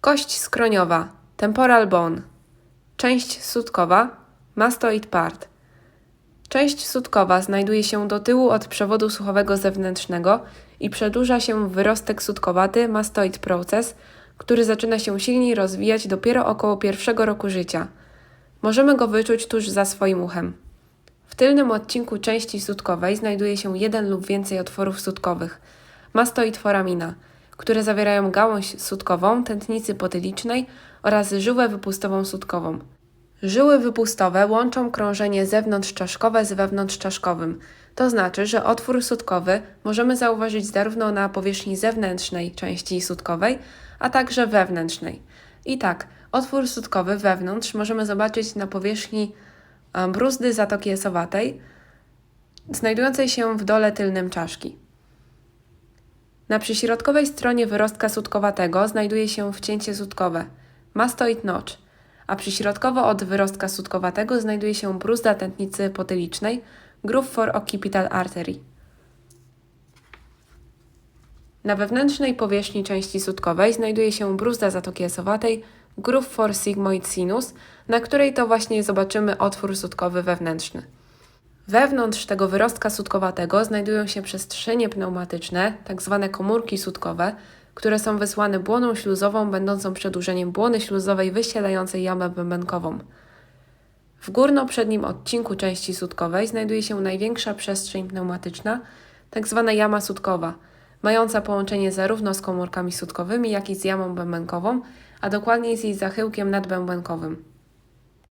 Kość skroniowa, temporal bone. Część sutkowa, mastoid part. Część sutkowa znajduje się do tyłu od przewodu słuchowego zewnętrznego i przedłuża się w wyrostek sutkowaty mastoid proces, który zaczyna się silniej rozwijać dopiero około pierwszego roku życia. Możemy go wyczuć tuż za swoim uchem. W tylnym odcinku części sutkowej znajduje się jeden lub więcej otworów sutkowych, mastoid foramina, które zawierają gałąź sutkową, tętnicy potylicznej oraz żyłę wypustową sutkową. Żyły wypustowe łączą krążenie zewnątrzczaszkowe z wewnątrzczaszkowym. To znaczy, że otwór sutkowy możemy zauważyć zarówno na powierzchni zewnętrznej części sutkowej, a także wewnętrznej. I tak, otwór sutkowy wewnątrz możemy zobaczyć na powierzchni bruzdy zatoki esowatej, znajdującej się w dole tylnym czaszki. Na przyśrodkowej stronie wyrostka sutkowatego znajduje się wcięcie sutkowe, mastoid notch, a przyśrodkowo od wyrostka sutkowatego znajduje się bruzda tętnicy potylicznej, groove for occipital artery. Na wewnętrznej powierzchni części sutkowej znajduje się bruzda zatoki esowatej, groove for sigmoid sinus, na której to właśnie zobaczymy otwór sutkowy wewnętrzny. Wewnątrz tego wyrostka sutkowatego znajdują się przestrzenie pneumatyczne, tak zwane komórki sutkowe, które są wysłane błoną śluzową, będącą przedłużeniem błony śluzowej wyścielającej jamę bębenkową. W górno-przednim odcinku części sutkowej znajduje się największa przestrzeń pneumatyczna, tak zwana jama sutkowa, mająca połączenie zarówno z komórkami sutkowymi, jak i z jamą bębenkową, a dokładniej z jej zachyłkiem nadbębenkowym.